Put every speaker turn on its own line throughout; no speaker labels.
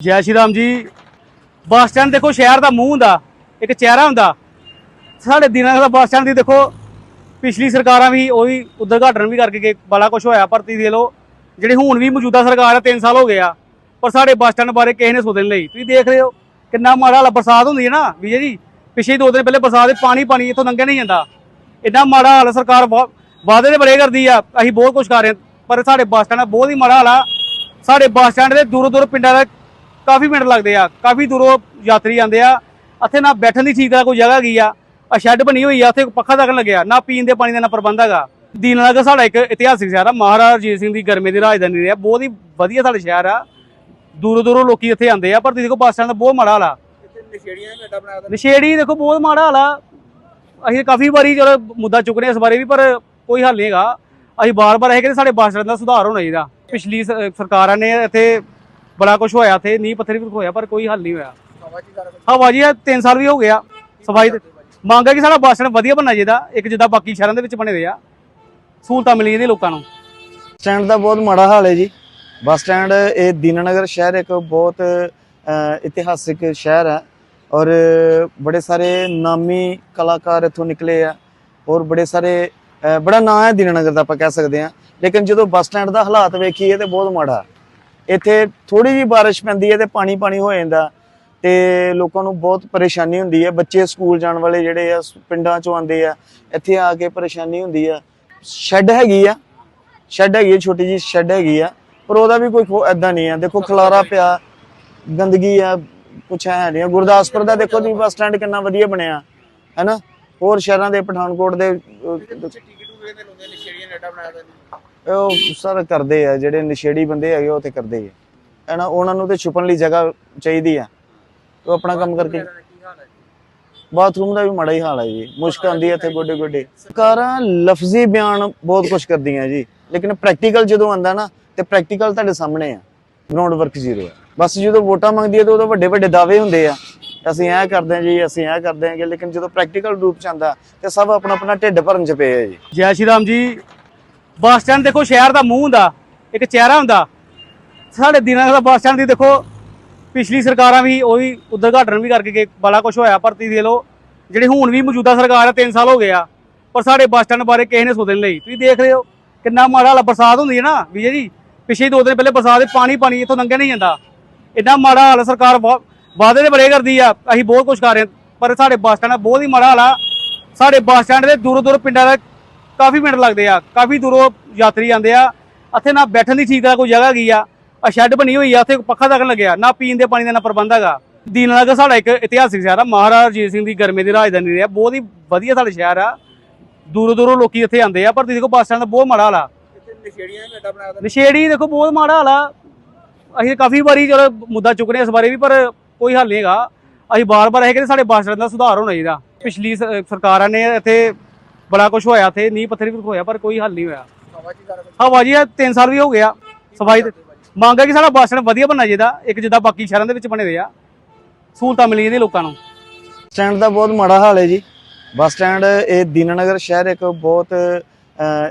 ਜੈ Shri Ram ji. Bus stand ਦੇਖੋ, ਸ਼ਹਿਰ ਦਾ ਮੂੰਹ ਹੁੰਦਾ, ਇੱਕ ਚਿਹਰਾ ਹੁੰਦਾ। ਸਾਡੇ ਦਿਨਾਂ ਦਾ ਬੱਸ ਸਟੈਂਡ ਦੀ ਦੇਖੋ, ਪਿਛਲੀ ਸਰਕਾਰਾਂ ਵੀ ਉਹ ਵੀ ਉਦਘਾਟਨ ਵੀ ਕਰਕੇ ਗਏ, ਬੜਾ ਕੁਝ ਹੋਇਆ, ਭਰਤੀ ਦੇ ਲੋ ਜਿਹੜੀ ਹੁਣ ਵੀ ਮੌਜੂਦਾ ਸਰਕਾਰ ਹੈ 3 ਸਾਲ ਹੋ ਗਏ ਆ, ਪਰ ਸਾਡੇ ਬੱਸ ਸਟੈਂਡ ਬਾਰੇ ਕਿਸੇ ਨੇ ਸੋਚਣ ਲਈ। ਤੁਸੀਂ ਦੇਖ ਰਹੇ ਹੋ, ਕਿੰਨਾ ਮਾੜਾ ਹਾਲ ਬਰਸਾਤ ਹੁੰਦੀ ਹੈ ਨਾ, ਵਿਜੇ ਜੀ। ਪਿਛੇ ਦੋ ਦਿਨ ਪਹਿਲੇ ਬਰਸਾਤ ਦੇ ਪਾਣੀ ਪਾਣੀ ਇੱਥੋਂ ਲੰਘਿਆ ਨਹੀਂ ਜਾਂਦਾ। ਇੰਨਾ ਮਾੜਾ ਹਾਲ ਸਰਕਾਰ ਬਹੁਤ- ਵਾਅਦੇ ਦੇ ਬੜੇ ਕਰਦੀ ਆ, ਅਸੀਂ ਬਹੁਤ ਕੁਝ ਕਰ ਰਹੇ ਹਾਂ, ਪਰ ਸਾਡੇ ਬੱਸ ਸਟੈਂਡ ਦਾ ਬਹੁਤ ਹੀ ਮਾੜਾ ਹਾਲ ਆ। ਸਾਡੇ ਬੱਸ ਸਟੈਂਡ ਦੇ ਦੂਰੋਂ ਦੂਰ ਪਿੰਡਾਂ ਦਾ ਕਾਫੀ ਮਿੰਟ ਲੱਗਦੇ ਆ ਕਾਫੀ ਦੂਰੋਂ ਯਾਤਰੀ ਆਉਂਦੇ ਆ। ਇੱਥੇ ਨਾ ਬੈਠਣ ਦੀ ਠੀਕ ਤਰ੍ਹਾਂ ਕੋਈ ਜਗ੍ਹਾ ਹੈਗੀ ਆ ਆ ਸ਼ੈੱਡ ਬਣੀ ਹੋਈ ਆ ਉੱਥੇ ਪੱਖਾ ਤੱਕ ਲੱਗਿਆ ਨਾ ਪੀਣ ਦੇ ਪਾਣੀ ਦਾ ਨਾ ਪ੍ਰਬੰਧ ਹੈਗਾ। ਦੀਨਾਨਗਰ ਸਾਡਾ ਇੱਕ ਇਤਿਹਾਸਿਕ ਸ਼ਹਿਰ ਆ ਮਹਾਰਾਜਾ ਰਣਜੀਤ ਸਿੰਘ ਦੀ ਗਰਮੇ ਦੀ ਰਾਜਧਾਨੀ ਰਿਹਾ ਬਹੁਤ ਹੀ ਵਧੀਆ ਸਾਡਾ ਸ਼ਹਿਰ ਆ। ਦੂਰੋਂ ਦੂਰੋਂ ਲੋਕੀ ਇੱਥੇ ਆਉਂਦੇ ਆ ਪਰ ਤੁਸੀਂ ਦੇਖੋ ਬੱਸ ਸਟੈਂਡ ਦਾ ਬਹੁਤ ਮਾੜਾ ਹਾਲ ਆ। ਨਸ਼ੇੜੀ ਦੇਖੋ ਬਹੁਤ ਮਾੜਾ ਹਾਲ ਆ। ਅਸੀਂ ਕਾਫੀ ਵਾਰੀ ਚਲੋ ਮੁੱਦਾ ਚੁੱਕਨੇ ਆ ਇਸ ਬਾਰੇ ਵੀ ਪਰ ਕੋਈ ਹੱਲ ਨਹੀਂ ਹੈਗਾ। ਅਸੀਂ ਬਾਰ-ਬਾਰ ਇਹ ਕਹਿੰਦੇ ਸਾਡੇ ਬੱਸ ਸਟੈਂਡ ਦਾ ਸੁਧਾਰ ਹੋਣਾ ਚਾਹੀਦਾ। ਪਿਛਲੀ ਸਰਕਾਰਾਂ ਨੇ ਇੱਥੇ ਬੜਾ ਕੁਝ ਹੋਇਆ ਇੱਥੇ ਨੀਂਹ ਪੱਥਰ ਵੀ ਹੋਇਆ ਪਰ ਕੋਈ ਹੱਲ ਨਹੀਂ ਹੋਇਆ।
ਹਵਾ ਜੀ ਕਰ
ਹਵਾ ਜੀ ਇਹ 3 ਸਾਲ ਵੀ ਹੋ ਗਿਆ ਸਫ਼ਾਈ ਤੇ ਮੰਗ ਹੈ ਕਿ ਸਾਡਾ ਬੱਸ ਸਟੈਂਡ ਵਧੀਆ ਬਣਨਾ ਚਾਹੀਦਾ ਇੱਕ ਜਿੱਦਾਂ ਬਾਕੀ ਸ਼ਹਿਰਾਂ ਦੇ ਵਿੱਚ ਬਣੇ ਹੋਏ ਆ। ਸਹੂਲਤਾਂ ਮਿਲੀ ਜਾਂਦੀਆਂ ਲੋਕਾਂ ਨੂੰ।
ਸਟੈਂਡ ਦਾ ਬਹੁਤ ਮਾੜਾ ਹਾਲ ਹੈ ਜੀ। ਬੱਸ ਸਟੈਂਡ ਇਹ ਦੀਨਾਨਗਰ ਸ਼ਹਿਰ ਇੱਕ ਬਹੁਤ ਇਤਿਹਾਸਿਕ ਸ਼ਹਿਰ ਹੈ ਔਰ ਬੜੇ ਸਾਰੇ ਨਾਮੀ ਕਲਾਕਾਰ ਇੱਥੋਂ ਨਿਕਲੇ ਆ ਔਰ ਬੜੇ ਸਾਰੇ ਬੜਾ ਨਾਂ ਹੈ ਦੀਨਾਨਗਰ ਦਾ ਆਪਾਂ ਕਹਿ ਸਕਦੇ ਹਾਂ। ਲੇਕਿਨ ਜਦੋਂ ਬੱਸ ਸਟੈਂਡ ਦਾ ਹਾਲਾਤ ਵੇਖੀਏ ਤੇ ਬਹੁਤ ਮਾੜਾ। ਇੱਥੇ ਥੋੜੀ ਜਿਹੀ ਬਾਰਿਸ਼ ਪੈਂਦੀ ਹੈ ਤੇ ਪਾਣੀ ਪਾਣੀ ਹੋ ਜਾਂਦਾ ਤੇ ਲੋਕਾਂ ਨੂੰ ਬਹੁਤ ਪਰੇਸ਼ਾਨੀ ਹੁੰਦੀ ਹੈ। ਬੱਚੇ ਸਕੂਲ ਜਾਣ ਵਾਲੇ ਜਿਹੜੇ ਆ ਪਿੰਡਾਂ ਚੋਂ ਆਉਂਦੇ ਆ, ਇੱਥੇ ਆ ਕੇ ਪਰੇਸ਼ਾਨੀ ਹੁੰਦੀ ਆ। ਸ਼ੈੱਡ ਹੈਗੀ ਆ, ਸ਼ੈੱਡ ਹੈਗੀ ਹੈ ਛੋਟੀ ਜੀ ਸ਼ੈੱਡ ਹੈਗੀ ਆ, ਪਰ ਉਹਦਾ ਵੀ ਕੋਈ ਐਦਾਂ ਨਹੀਂ ਆ। ਦੇਖੋ ਖਲਾਰਾ ਪਿਆ, ਗੰਦਗੀ ਆ, ਕੁਛ ਹੈ ਨਹੀਂ ਆ। ਗੁਰਦਾਸਪੁਰ ਦਾ ਦੇਖੋ ਤੁਸੀਂ ਬੱਸ ਸਟੈਂਡ ਕਿੰਨਾ ਵਧੀਆ ਬਣਿਆ, ਹੈਨਾ? ਹੋਰ ਸ਼ਹਿਰਾਂ ਦੇ ਪਠਾਨਕੋਟ ਦੇ
ਟਿਕਟ ਵਗੈਰੇ ਲਾਉਂਦੇ ਨਸ਼ੇੜੀਆਂ ਨੇ ਅੱਡਾ ਬਣਾਇਆ ਤਾਂ
ਉਹ ਸਾਰਾ ਕਰਦੇ ਆ ਜਿਹੜੇ ਨਸ਼ੇੜੀ ਬੰਦੇ ਹੈਗੇ ਉਹ ਤੇ ਕਰਦੇ ਹੀ ਆ ਹੈਨਾ ਉਹਨਾਂ ਨੂੰ ਤੇ ਛੁਪਣ ਲਈ ਜਗ੍ਹਾ ਚਾਹੀਦੀ ਆ। ਉਹ ਆਪਣਾ ਕੰਮ ਕਰਕੇ
ਹੈ
ਬਾਥਰੂਮ ਦਾ ਵੀ ਮਾੜਾ ਹੀ ਹਾਲ ਹੈ ਜੀ। ਮੁਸ਼ਕ ਆਉਂਦੀ ਹੈ ਇੱਥੇ ਗੋਡੇ ਗੋਡੇ ਸਰਕਾਰਾਂ ਲਫ਼ਜ਼ੀ ਬਿਆਨ ਬਹੁਤ ਕੁਝ ਕਰਦੀਆਂ ਜੀ। ਲੇਕਿਨ ਪ੍ਰੈਕਟੀਕਲ ਜਦੋਂ ਆਂਦਾ ਨਾ ਤੇ ਪ੍ਰੈਕਟੀਕਲ ਤੁਹਾਡੇ ਸਾਹਮਣੇ ਆ। ਗਰਾਊਂਡ ਵਰਕ ਜ਼ੀਰੋ ਹੈ ਬਸ ਜਦੋਂ ਵੋਟਾਂ ਮੰਗਦੀ ਹੈ ਤਾਂ ਉਦੋਂ ਵੱਡੇ ਵੱਡੇ ਦਾਅਵੇ ਹੁੰਦੇ ਆ। ਅਸੀਂ ਇਹ ਕਰਦੇ ਹਾਂ ਜੀ ਅਸੀਂ ਇਹ ਕਰਦੇ ਹਾਂਗੇ ਲੇਕਿਨ ਜਦੋਂ ਪ੍ਰੈਕਟੀਕਲ ਰੂਪ ਚ ਆਂਦਾ ਤੇ ਸਭ ਆਪਣਾ ਆਪਣਾ ਢਿੱਡ ਭਰਨ ਚ ਪਏ ਆ ਜੀ।
ਜੈ ਸ਼੍ਰੀ ਰਾਮ ਜੀ ਬੱਸ ਸਟੈਂਡ ਦੇਖੋ ਸ਼ਹਿਰ ਦਾ ਮੂੰਹ ਹੁੰਦਾ, ਇੱਕ ਚਿਹਰਾ ਹੁੰਦਾ। ਸਾਡੇ ਦਿਨਾਂ ਦਾ ਬੱਸ ਸਟੈਂਡ ਦੀ ਦੇਖੋ, ਪਿਛਲੀ ਸਰਕਾਰਾਂ ਵੀ ਉਹ ਵੀ ਉਦਘਾਟਨ ਵੀ ਕਰਕੇ ਗਏ, ਬੜਾ ਕੁਝ ਹੋਇਆ, ਭਰਤੀ ਦੇ ਲੋ ਜਿਹੜੇ ਹੁਣ ਵੀ ਮੌਜੂਦਾ ਸਰਕਾਰ ਆ 3 ਸਾਲ ਹੋ ਗਏ ਆ, ਪਰ ਸਾਡੇ ਬੱਸ ਸਟੈਂਡ ਬਾਰੇ ਕਿਸੇ ਨੇ ਸੋਚਣ ਲਈ। ਤੁਸੀਂ ਦੇਖ ਰਹੇ ਹੋ, ਕਿੰਨਾ ਮਾੜਾ ਹਾਲ ਬਰਸਾਤ ਹੁੰਦੀ ਹੈ ਨਾ, ਵਿਜੇ ਜੀ। ਪਿਛੇ ਦੋ ਦਿਨ ਪਹਿਲੇ ਬਰਸਾਤ ਦੇ ਪਾਣੀ ਪਾਣੀ ਇੱਥੋਂ ਲੰਘਿਆ ਨਹੀਂ ਜਾਂਦਾ। ਇੰਨਾ ਮਾੜਾ ਹਾਲ ਸਰਕਾਰ ਬਹੁਤ- ਵਾਅਦੇ ਦੇ ਬੜੇ ਕਰਦੀ ਆ, ਅਸੀਂ ਬਹੁਤ ਕੁਝ ਕਰ ਰਹੇ ਹਾਂ, ਪਰ ਸਾਡੇ ਬੱਸ ਸਟੈਂਡ ਦਾ ਬਹੁਤ ਹੀ ਮਾੜਾ ਹਾਲ ਆ। ਸਾਡੇ ਬੱਸ ਸਟੈਂਡ ਦੇ ਦੂਰੋਂ ਦੂਰ ਪਿੰਡਾਂ ਦਾ ਕਾਫੀ ਮਿੰਟ ਲੱਗਦੇ ਆ ਕਾਫੀ ਦੂਰੋਂ ਯਾਤਰੀ ਆਉਂਦੇ ਆ। ਇੱਥੇ ਨਾ ਬੈਠਣ ਦੀ ਠੀਕ ਤਰ੍ਹਾਂ ਕੋਈ ਜਗ੍ਹਾ ਹੈਗੀ ਆ ਆ ਸ਼ੈੱਡ ਬਣੀ ਹੋਈ ਆ ਉੱਥੇ ਪੱਖਾ ਤੱਕ ਲੱਗਿਆ ਨਾ ਪੀਣ ਦੇ ਪਾਣੀ ਦਾ ਨਾ ਪ੍ਰਬੰਧ ਹੈਗਾ। ਦੀਨਾਨਗਰ ਸਾਡਾ ਇੱਕ ਇਤਿਹਾਸਿਕ ਸ਼ਹਿਰ ਆ ਮਹਾਰਾਜਾ ਰਣਜੀਤ ਸਿੰਘ ਦੀ ਗਰਮੇ ਦੀ ਰਾਜਧਾਨੀ ਰਿਹਾ ਬਹੁਤ ਹੀ ਵਧੀਆ ਸਾਡਾ ਸ਼ਹਿਰ ਆ। ਦੂਰੋਂ ਦੂਰੋਂ ਲੋਕੀ ਇੱਥੇ ਆਉਂਦੇ ਆ ਪਰ ਤੁਸੀਂ ਦੇਖੋ ਬੱਸ ਸਟੈਂਡ ਦਾ ਬਹੁਤ ਮਾੜਾ ਹਾਲ ਆ।
ਇੱਥੇ
ਨਸ਼ੇੜੀ ਦੇਖੋ ਬਹੁਤ ਮਾੜਾ ਹਾਲ ਆ। ਅਸੀਂ ਕਾਫੀ ਵਾਰੀ ਚਲੋ ਮੁੱਦਾ ਚੁੱਕਨੇ ਆ ਇਸ ਬਾਰੇ ਵੀ ਪਰ ਕੋਈ ਹੱਲ ਨਹੀਂ ਹੈਗਾ। ਅਸੀਂ ਬਾਰ-ਬਾਰ ਇਹ ਕਹਿੰਦੇ ਸਾਡੇ ਬੱਸ ਸਟੈਂਡ ਦਾ ਸੁਧਾਰ ਹੋਣਾ ਚਾਹੀਦਾ। ਪਿਛਲੀ ਸਰਕਾਰਾਂ ਨੇ ਇੱਥੇ ਬੜਾ ਕੁਝ ਹੋਇਆ ਇੱਥੇ ਨੀਂਹ ਪੱਥਰ ਵੀ ਹੋਇਆ ਪਰ ਕੋਈ ਹੱਲ ਨਹੀਂ ਹੋਇਆ।
ਹਵਾ ਜੀ
3 ਸਾਲ ਵੀ ਹੋ ਗਿਆ ਸਫ਼ਾਈ ਤੇ। ਮੰਗ ਹੈ ਕਿ ਸਾਡਾ ਬੱਸ ਸਟੈਂਡ ਵਧੀਆ ਬਣਨਾ ਚਾਹੀਦਾ ਇੱਕ ਜਿੱਦਾਂ ਬਾਕੀ ਸ਼ਹਿਰਾਂ ਦੇ ਵਿੱਚ ਬਣੇ ਹੋਏ ਆ। ਸਹੂਲਤਾਂ ਮਿਲੀ ਜਾਂਦੀਆਂ ਲੋਕਾਂ ਨੂੰ।
ਸਟੈਂਡ ਦਾ ਬਹੁਤ ਮਾੜਾ ਹਾਲ ਹੈ ਜੀ। ਬੱਸ ਸਟੈਂਡ ਇਹ ਦੀਨਾਨਗਰ ਸ਼ਹਿਰ ਇੱਕ ਬਹੁਤ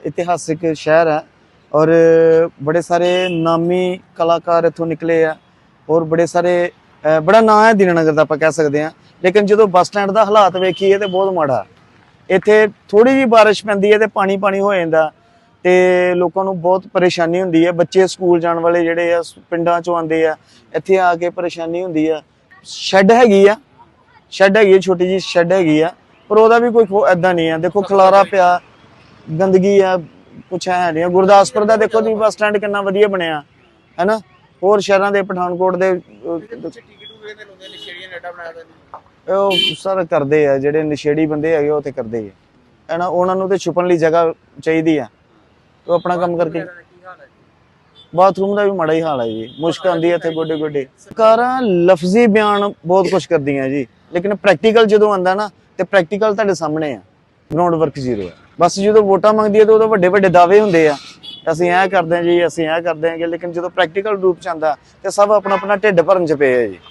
ਇਤਿਹਾਸਿਕ ਸ਼ਹਿਰ ਹੈ। ਔਰ ਬੜੇ ਸਾਰੇ ਨਾਮੀ ਕਲਾਕਾਰ ਇੱਥੋਂ ਨਿਕਲੇ ਆ। ਔਰ ਬੜੇ ਸਾਰੇ ਬੜਾ ਨਾਂ ਹੈ ਦੀਨਾਨਗਰ ਦਾ ਆਪਾਂ ਕਹਿ ਸਕਦੇ ਹਾਂ। ਲੇਕਿਨ ਜਦੋਂ ਬੱਸ ਸਟੈਂਡ ਦਾ ਹਾਲਾਤ ਵੇਖੀਏ ਤੇ ਬਹੁਤ ਮਾੜਾ। ਇੱਥੇ ਥੋੜੀ ਜਿਹੀ ਬਾਰਿਸ਼ ਪੈਂਦੀ ਹੈ ਤੇ ਪਾਣੀ ਪਾਣੀ ਹੋ ਜਾਂਦਾ ਤੇ ਲੋਕਾਂ ਨੂੰ ਬਹੁਤ ਪਰੇਸ਼ਾਨੀ ਹੁੰਦੀ ਹੈ। ਬੱਚੇ ਸਕੂਲ ਜਾਣ ਵਾਲੇ ਜਿਹੜੇ ਆ ਪਿੰਡਾਂ ਚੋਂ ਆਉਂਦੇ ਆ, ਇੱਥੇ ਆ ਕੇ ਪਰੇਸ਼ਾਨੀ ਹੁੰਦੀ ਆ। ਸ਼ੈੱਡ ਹੈਗੀ ਆ, ਸ਼ੈੱਡ ਹੈਗੀ ਛੋਟੀ ਜੀ ਸ਼ੈੱਡ ਹੈਗੀ ਆ, ਪਰ ਉਹਦਾ ਵੀ ਕੋਈ ਐਦਾਂ ਨਹੀਂ ਆ। ਦੇਖੋ ਖਲਾਰਾ ਪਿਆ, ਗੰਦਗੀ ਆ, ਕੁਛ ਹੈ ਨਹੀਂ ਆ। ਗੁਰਦਾਸਪੁਰ ਦਾ ਦੇਖੋ ਜੀ ਬੱਸ ਸਟੈਂਡ ਕਿੰਨਾ ਵਧੀਆ ਬਣਿਆ, ਹੈਨਾ? ਹੋਰ ਸ਼ਹਿਰਾਂ ਦੇ, ਪਠਾਨਕੋਟ ਦੇ
ਟਿਕਟ ਵਗੈਰੇ ਲਾਉਂਦੇ ਨਸ਼ੇੜੀਆਂ ਨੇ ਅੱਡਾ ਬਣਾਇਆ ਤਾਂ
ਉਹ ਸਾਰਾ ਕਰਦੇ ਆ ਜਿਹੜੇ ਨਸ਼ੇੜੀ ਬੰਦੇ ਹੈਗੇ ਉਹ ਤੇ ਕਰਦੇ ਆ। ਹੈਨਾ ਉਹਨਾਂ ਨੂੰ ਤੇ ਛੁਪਣ ਲਈ ਜਗ੍ਹਾ ਚਾਹੀਦੀ ਆ। ਉਹ ਆਪਣਾ ਕੰਮ ਕਰਕੇ ਬਾਥਰੂਮ ਦਾ ਵੀ ਮਾੜਾ ਹੀ ਹਾਲ ਹੈ ਜੀ। ਮੁਸ਼ਕ ਆਉਂਦੀ ਹੈ ਇੱਥੇ ਗੋਡੇ ਗੋਡੇ ਸਰਕਾਰਾਂ ਲਫ਼ਜ਼ੀ ਬਿਆਨ ਬਹੁਤ ਕੁਝ ਕਰਦੀਆਂ ਜੀ। ਲੇਕਿਨ ਪ੍ਰੈਕਟੀਕਲ ਜਦੋਂ ਆਂਦਾ ਨਾ ਤੇ ਪ੍ਰੈਕਟੀਕਲ ਤੁਹਾਡੇ ਸਾਹਮਣੇ ਆ। ਗਰਾਊਂਡ ਵਰਕ ਜ਼ੀਰੋ ਹੈ ਬਸ ਜਦੋਂ ਵੋਟਾਂ ਮੰਗਦੀ ਹੈ ਤਾਂ ਉਦੋਂ ਵੱਡੇ ਵੱਡੇ ਦਾਅਵੇ ਹੁੰਦੇ ਆ। ਅਸੀਂ ਇਹ ਕਰਦੇ ਹਾਂ ਜੀ ਅਸੀਂ ਇਹ ਕਰਦੇ ਹਾਂਗੇ। ਲੇਕਿਨ ਜਦੋਂ ਪ੍ਰੈਕਟੀਕਲ ਰੂਪ ਚ ਆਂਦਾ ਤੇ ਸਭ ਆਪਣਾ ਆਪਣਾ ਢਿੱਡ ਭਰਨ ਚ ਪਏ ਆ ਜੀ।